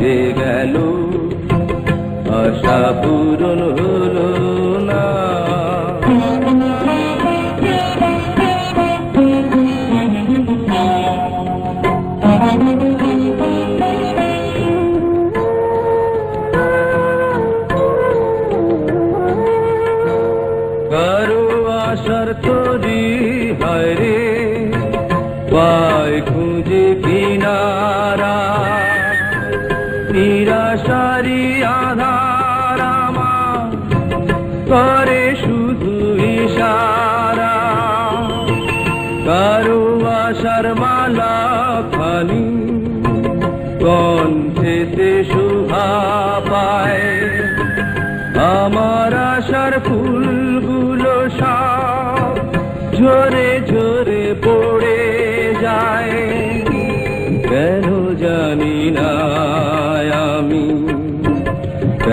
যে গেল। আশা পূরণ হলো না। কারও আশার তরি হয় রে পায় খুঁজে কিনারা নিরাশারি আধার আমার। করে শুধু ইশারা। কারও আশার মালা শোভা পায়। আমার আশার ফুলগুলো সব ঝরে ঝরে পড়ে যায়। কেন জানি না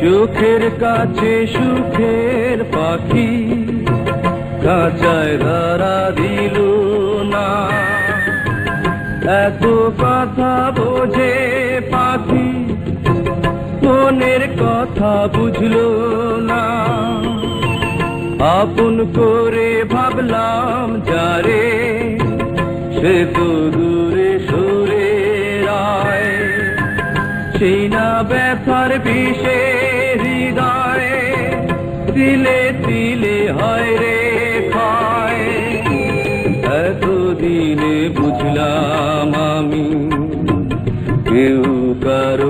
চোখের কাছে সুখের পাখি, কাঁচায় ধরা দিল না। এত কথা বোঝে পাখি, মনের কথা বুঝলো না। আপন করে ভাবলাম, যারে সে তো দূরে সুরে রায়। সেই না ব্যথার বিষে হৃদয়ে, তিলে তিলে হয় রে খায় এতদিনে বুঝলাম আমি, কেউ কারও